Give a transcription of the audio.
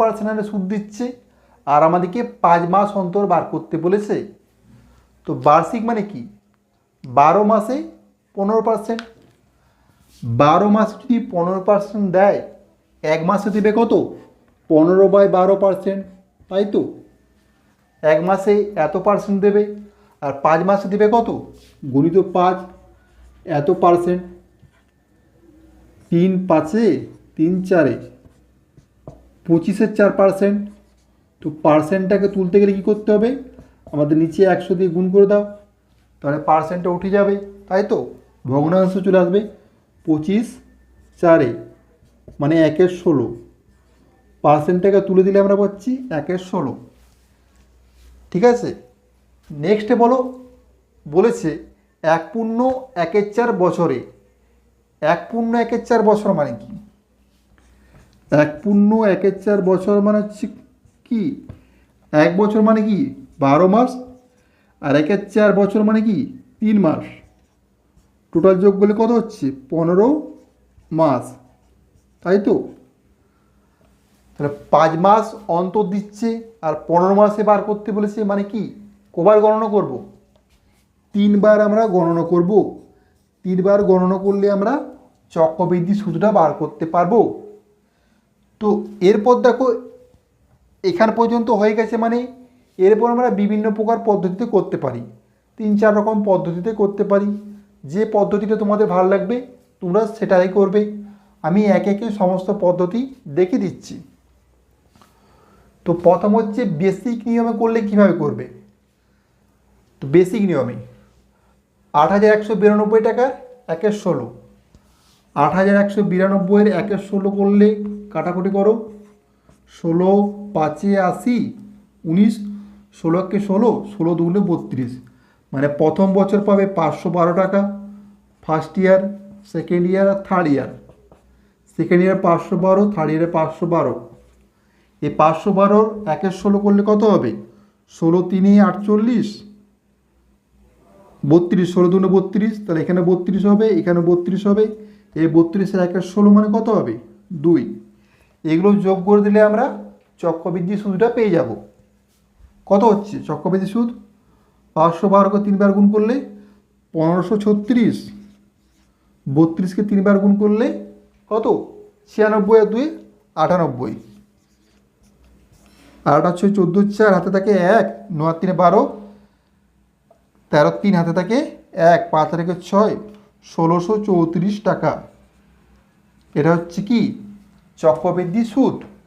Percent সুদ দিচ্ছে আর আমাদেরকে পাঁচ মাস অন্তর বার করতে বলেছে। তো বার্ষিক মানে কি? বারো মাসে পনেরো পার্সেন্ট। বারো মাসে যদি পনেরো পার্সেন্ট দেয়, এক মাসে দেবে কত? পনেরো বাই বারো পার্সেন্ট, তাই তো? এক মাসে এত পার্সেন্ট দেবে আর পাঁচ মাসে দেবে কত? গণিত পাঁচ, এত পার্সেন্ট। তিন পাঁচে তিন চারে পঁচিশের চার পার্সেন্ট তো পার্সেন্টটাকে তুলতে গেলে কী করতে হবে? আমাদের নিচে একশো দিয়ে গুণ করে দাও। তাহলে পার্সেন্টটা উঠে যাবে। তাই তো? ভগ্নাংশ চলে আসবে পঁচিশ চারে মানে একের ষোলো। পার্সেন্টটাকে তুলে দিলে আমরা পাচ্ছি একের ষোলো। ঠিক আছে? নেক্সটে বলো, বলেছে এক পূর্ণ একের চার বছরে। এক পূর্ণ একের চার বছর মানে কি? এক পূর্ণ, একের চার বছর মানে হচ্ছে কি? এক বছর মানে কি? বারো মাস আর একের চার বছর মানে কি? তিন মাস। টোটাল যোগ করলে কত হচ্ছে? পনেরো মাস। তাই তো? তাহলে পাঁচ মাস অন্তর দিচ্ছে আর পনেরো মাসে বার করতে বলেছে মানে কি? কবার গণনা করব? তিনবার আমরা গণনা করব। তিনবার গণনা করলে আমরা চক্রবৃদ্ধি সূত্রটা বার করতে পারব। তো এরপর দেখো, এখান পর্যন্ত হয়ে গেছে মানে এরপর আমরা বিভিন্ন প্রকার পদ্ধতিতে করতে পারি। তিন চার রকম পদ্ধতিতে করতে পারি। যে পদ্ধতিটা তোমাদের ভালো লাগবে, তোমরা সেটাই করবে। আমি একে একে সমস্ত পদ্ধতি দেখে দিচ্ছি। তো প্রথম হচ্ছে বেসিক নিয়মে করলে কীভাবে করবে? তো বেসিক নিয়মে। আট হাজার একশো বিরানব্বই টাকার একের ষোলো। আট হাজার একশো বিরানব্বইয়ের একের ষোলো করলে কাটাকুটি করো। ষোলো পাঁচে আশি, উনিশ, ষোলো একে ষোলো ষোলো দুগুণে বত্রিশ। মানে প্রথম বছর পাবে পাঁচশো বারো টাকা ফার্স্ট ইয়ার সেকেন্ড ইয়ার আর থার্ড ইয়ার সেকেন্ড ইয়ার পাঁচশো বারো থার্ড ইয়ারে পাঁচশো বারো। এই পাঁচশো বারোর একের ষোলো করলে কত হবে? ষোলো তিনে আটচল্লিশ, বত্রিশ, ষোলো দুনে বত্রিশ, তাহলে এখানে বত্রিশ হবে, এখানে বত্রিশ হবে, এই বত্রিশের একের ষোলো মানে কত হবে? দুই। এগুলো যোগ করে দিলে আমরা চক্রবৃদ্ধি সুদটা পেয়ে যাব। কত হচ্ছে? চক্রবৃদ্ধি সুদ পাঁচশো বারোকে তিনবার গুণ করলে পনেরোশো ছত্রিশ। বত্রিশকে তিনবার গুণ করলে কত? ছিয়ানব্বই আর দুই আটানব্বই। আর আট হচ্ছে চোদ্দ চার, হাতে থাকে এক, নয় তিনে বারো, তেরো তিন, হাতে থাকে এক, পাঁচ রেখে ছয়, ষোলোশো চৌত্রিশ টাকা। এটা হচ্ছে কি? চক্রবৃদ্ধি সুদ।